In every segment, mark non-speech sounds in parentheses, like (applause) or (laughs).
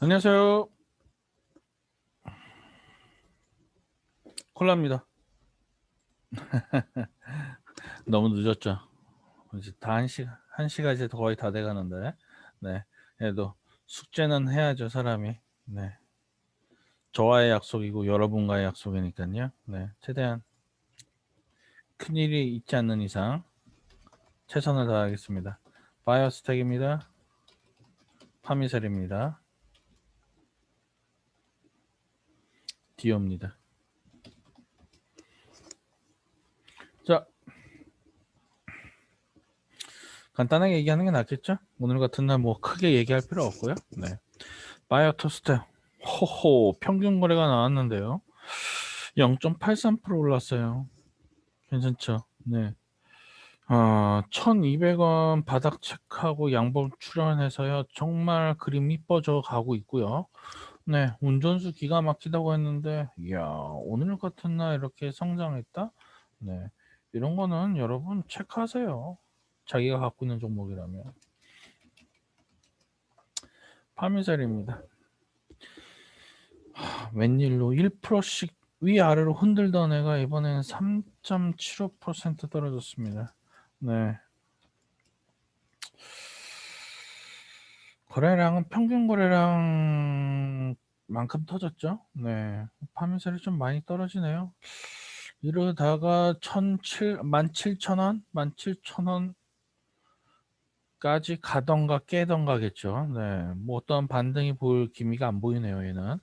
안녕하세요. 콜라입니다. (laughs) 너무 늦었죠. 이제 다 한 시, 한 시가 이제 거의 다 돼가는데, 네. 그래도 숙제는 해야죠, 사람이. 네. 저와의 약속이고 여러분과의 약속이니까요. 네. 최대한 큰일이 있지 않는 이상 최선을 다하겠습니다. 바이오 스택입니다. 파미셀입니다. 디오입니다. 자, 간단하게 얘기하는 게 낫겠죠? 오늘 같은 날 뭐 크게 얘기할 필요 없고요. 네. 바이오 토스트 호호 평균 거래가 나왔는데요. 0.83% 올랐어요. 괜찮죠? 네. 어, 1200원 바닥 체크하고 양봉 출현해서요. 정말 그림 이뻐져 가고 있고요. 네, 운전수 기가 막히다고 했는데, 이야, 오늘 같은 날 이렇게 성장했다? 네, 이런 거는 여러분 체크하세요. 자기가 갖고 있는 종목이라면. 파미셀입니다. 하, 웬일로 1%씩 위아래로 흔들던 애가 이번에는 3.75% 떨어졌습니다. 네. 거래량은 평균 거래량 만큼 터졌죠. 네. 파미셀이 좀 많이 떨어지네요. 이러다가 1,700, 17,000원, 17,000원 까지 가던가 깨던가겠죠. 네. 뭐 어떤 반등이 보일 기미가 안 보이네요, 얘는.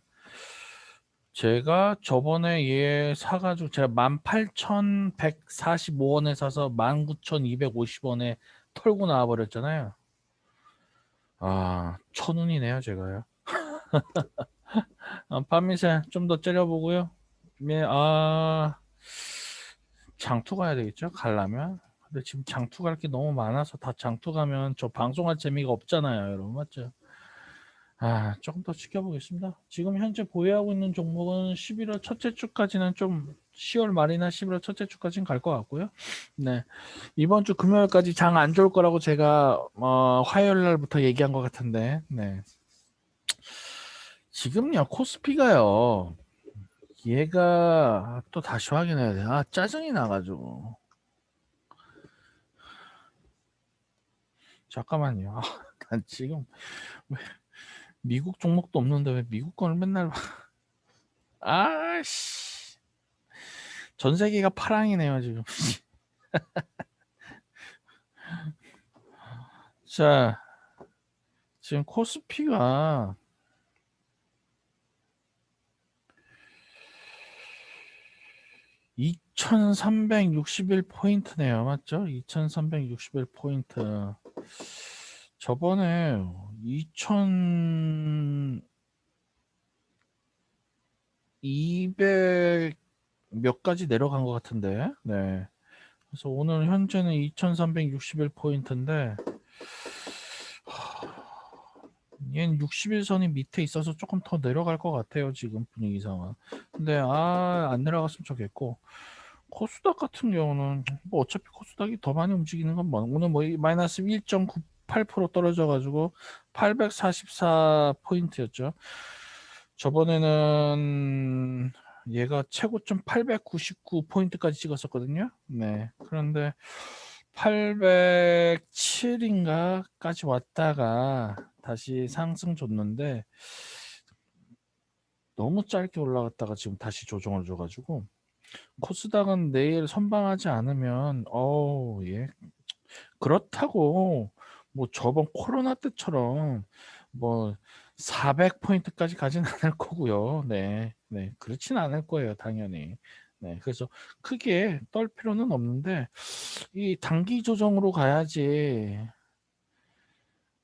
제가 저번에 얘 사가지고 제가 18,145원에 사서 19,250원에 털고 나와버렸잖아요. 아, 천운이네요, 제가요. (laughs) 아, 밤미세 좀더 째려보고요. 네, 아, 장투 가야 되겠죠? 가려면. 근데 지금 장투 갈 게 너무 많아서 다 장투 가면 저 방송할 재미가 없잖아요, 여러분. 맞죠? 아, 조금 더 지켜보겠습니다. 지금 현재 보유하고 있는 종목은 11월 첫째 주까지는 좀 10월 말이나 11월 첫째 주까지는 갈 것 같고요. 네. 이번 주 금요일까지 장 안 좋을 거라고 제가 어, 화요일 날부터 얘기한 것 같은데. 네. 지금요. 코스피가요. 얘가 또 다시 확인해야 돼. 아, 짜증이 나가지고. 잠깐만요. 아, (laughs) 난 지금 왜 미국 종목도 없는데 왜 미국 거를 맨날 아씨 전 세계가 파랑이네요 지금 (laughs) 자 지금 코스피가 (2361) 포인트네요. 맞죠? (2361) 포인트. 저번에 2200 몇 가지 내려간 것 같은데, 네. 그래서 오늘 현재는 2361 포인트인데, 얘는 61선이 밑에 있어서 조금 더 내려갈 것 같아요, 지금 분위기상은. 근데, 아, 안 내려갔으면 좋겠고, 코스닥 같은 경우는, 뭐 어차피 코스닥이 더 많이 움직이는 건 뭐, 오늘 뭐, 마이너스 1.9 8% 떨어져 가지고 844 포인트였죠. 저번에는 얘가 최고점 899 포인트까지 찍었었거든요. 네. 그런데 807인가까지 왔다가 다시 상승 줬는데 너무 짧게 올라갔다가 지금 다시 조정을 줘가지고 코스닥은 내일 선방하지 않으면 어우 예 그렇다고 뭐 저번 코로나 때처럼 뭐 400포인트까지 가진 (laughs) 않을 거고요. 네. 네. 그렇진 않을 거예요, 당연히. 네. 그래서 크게 떨 필요는 없는데 이 단기 조정으로 가야지.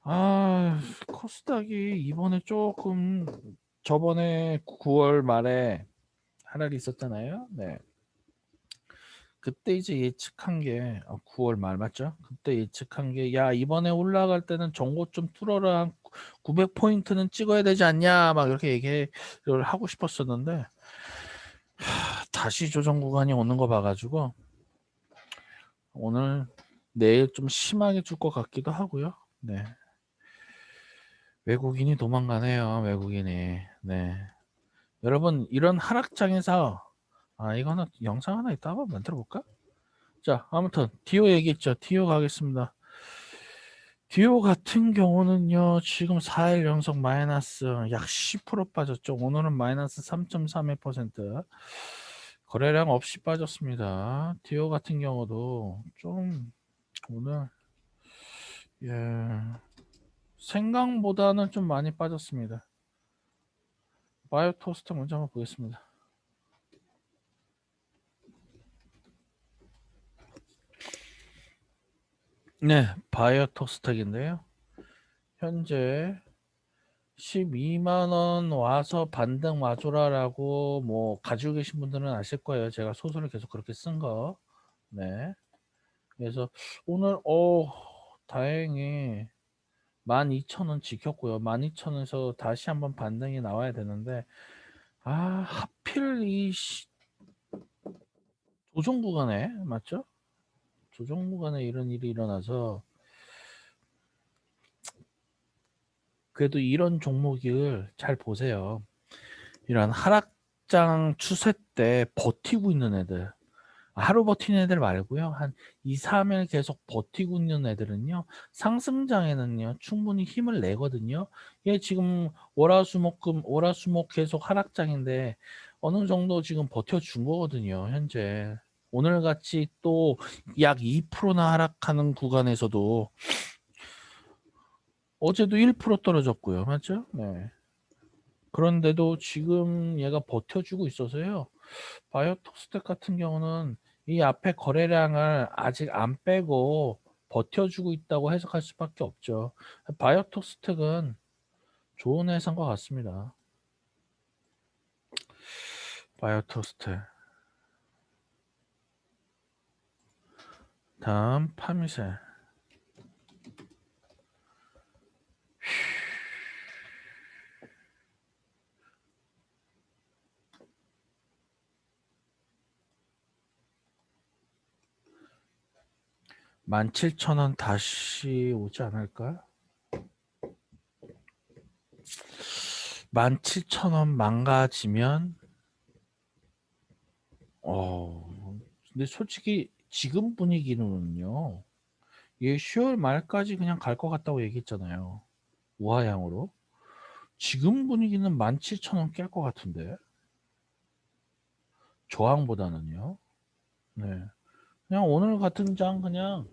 아, 코스닥이 이번에 조금 저번에 9월 말에 하락이 있었잖아요. 네. 그때 이제 예측한 게 9월 어, 말 맞죠? 그때 예측한 게 야 이번에 올라갈 때는 정고 좀 뚫어라 900 포인트는 찍어야 되지 않냐 막 이렇게 얘기를 하고 싶었었는데 하, 다시 조정 구간이 오는 거 봐가지고 오늘 내일 좀 심하게 줄 것 같기도 하고요. 네. 외국인이 도망가네요. 외국인이. 네. 여러분 이런 하락장에서 아 이거는 영상 하나 이따 한번 만들어 볼까? 자 아무튼 디오 얘기했죠. 디오 가겠습니다. 디오 같은 경우는요 지금 4일 연속 마이너스 약 10% 빠졌죠. 오늘은 마이너스 3.31% 거래량 없이 빠졌습니다. 디오 같은 경우도 좀 오늘 예 생각보다는 좀 많이 빠졌습니다. 바이오 토스트 먼저 한번 보겠습니다. 네, 바이오 토스텍인데요. 현재 12만 원 와서 반등 와줘라라고 뭐 가지고 계신 분들은 아실 거예요. 제가 소설을 계속 그렇게 쓴 거. 네. 그래서 오늘 어 다행히 12,000원 지켰고요. 12,000원에서 다시 한번 반등이 나와야 되는데 아 하필 이 시- 조정 구간에 맞죠? 조정 구간에 이런 일이 일어나서 그래도 이런 종목을 잘 보세요. 이런 하락장 추세 때 버티고 있는 애들 하루 버티는 애들 말고요. 한 2, 3일 계속 버티고 있는 애들은요. 상승장에는요. 충분히 힘을 내거든요. 얘 지금 월화수목금 월화수목 계속 하락장인데 어느 정도 지금 버텨준 거거든요. 현재 오늘 같이 또 약 2%나 하락하는 구간에서도 어제도 1% 떨어졌고요. 맞죠? 네. 그런데도 지금 얘가 버텨주고 있어서요. 바이오톡스텍 같은 경우는 이 앞에 거래량을 아직 안 빼고 버텨주고 있다고 해석할 수밖에 없죠. 바이오톡스텍은 좋은 회사인 것 같습니다. 바이오톡스텍. 다음 파미셀. 만 칠천 원 다시 오지 않을까? 만 칠천 원 망가지면 어 근데 솔직히 지금 분위기는요. 얘 10월 말까지 그냥 갈 것 같다고 얘기했잖아요. 우하향으로. 지금 분위기는 17,000원 깰 것 같은데. 저항보다는요. 네. 그냥 오늘 같은 장 그냥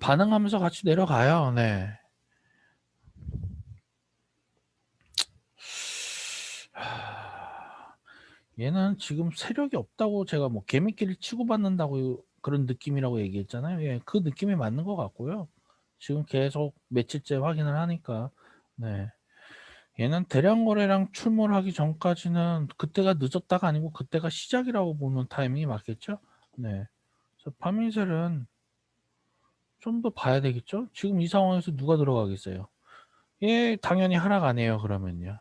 반응하면서 같이 내려가요. 네. 하, 얘는 지금 세력이 없다고 제가 뭐 개미끼리 치고받는다고 그런 느낌이라고 얘기했잖아요. 예, 그 느낌이 맞는 것 같고요. 지금 계속 며칠째 확인을 하니까 네. 얘는 대량 거래량 출몰 하기 전까지는 그때가 늦었다가 아니고 그때가 시작이라고 보는 타이밍이 맞겠죠? 네. 그래서 파미셀은 좀 더 봐야 되겠죠? 지금 이 상황에서 누가 들어가겠어요? 예, 당연히 하락 안 해요, 그러면요.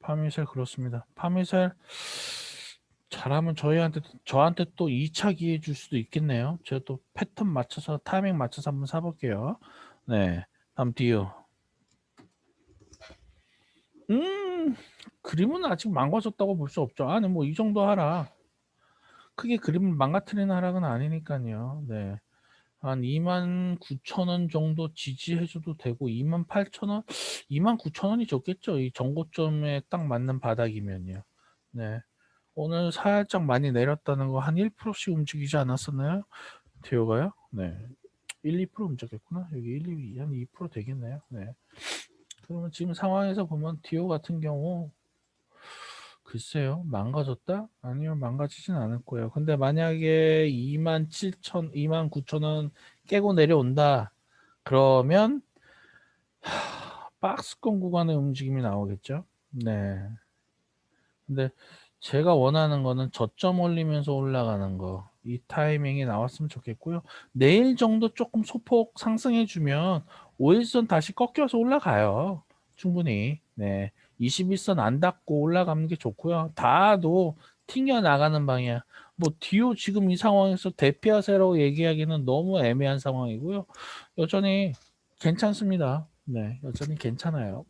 파미셀 그렇습니다. 파미셀 잘하면 저희한테 저한테 또 2차 기회 줄 수도 있겠네요. 제가 또 패턴 맞춰서 타이밍 맞춰서 한번 사볼게요. 네, 다음 디오. 음, 그림은 아직 망가졌다고 볼 수 없죠. 아니 뭐 이 정도 하락. 크게 그림을 망가뜨리는 하락은 아니니까요. 네. 한 29,000원 정도 지지해줘도 되고 28,000원, 29,000원이 좋겠죠. 이 정고점에 딱 맞는 바닥이면요. 네. 오늘 살짝 많이 내렸다는 거 한 1%씩 움직이지 않았었나요? 디오가요? 네. 1, 2% 움직였구나. 여기 1, 2, 한 2% 되겠네요. 네. 그러면 지금 상황에서 보면 디오 같은 경우 글쎄요, 망가졌다? 아니요, 망가지진 않을 거예요. 근데 만약에 27,000, 29,000원 깨고 내려온다. 그러면 하, 박스권 구간의 움직임이 나오겠죠? 네. 근데 제가 원하는 거는 저점 올리면서 올라가는 거. 이 타이밍이 나왔으면 좋겠고요. 내일 정도 조금 소폭 상승해 주면 5일선 다시 꺾여서 올라가요. 충분히. 네. 21선 안 닿고 올라가는 게 좋고요. 다도 튕겨 나가는 방향. 뭐 디오 지금 이 상황에서 대피하세라고 얘기하기는 너무 애매한 상황이고요. 여전히 괜찮습니다. 네, 여전히 괜찮아요.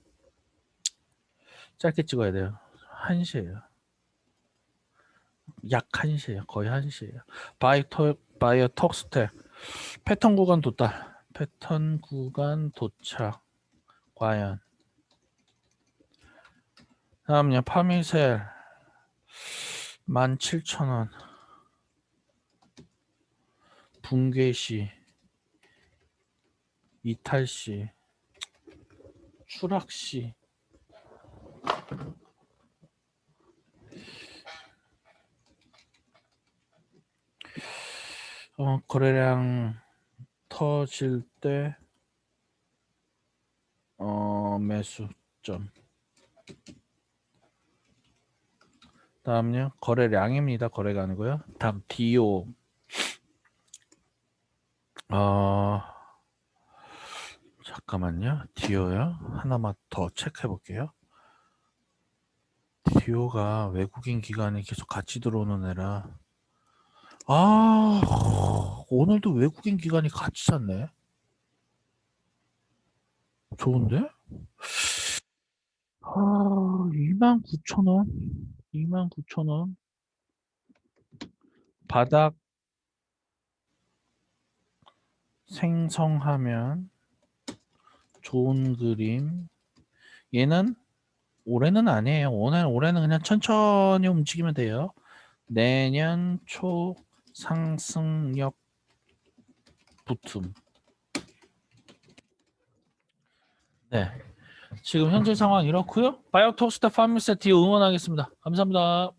짧게 찍어야 돼요. 1시예요. 약 1시예요. 거의 1시예요. 바이토 바이어 톡스텍 패턴 구간 도달. 패턴 구간 도착. 과연. 다음요. 파미셀 17,000원. 붕괴시 이탈시 추락시 어, 거래량 터질 때 어, 매수점 다음요. 거래량입니다. 거래가 아니고요. 다음 DO 어 잠깐만요. DO요? 하나만 더 체크해 볼게요. DO가 외국인 기관이 계속 같이 들어오는 애라. 아 오늘도 외국인 기관이 같이 샀네. 좋은데? 아 29,000원 29,000원. 바닥 생성하면 좋은 그림. 얘는 올해는 아니에요. 오늘 올해는 그냥 천천히 움직이면 돼요. 내년 초 상승력 붙음. 네 지금 현재 상황 이렇고요. 바이오톡스타 파미세티 응원하겠습니다. 감사합니다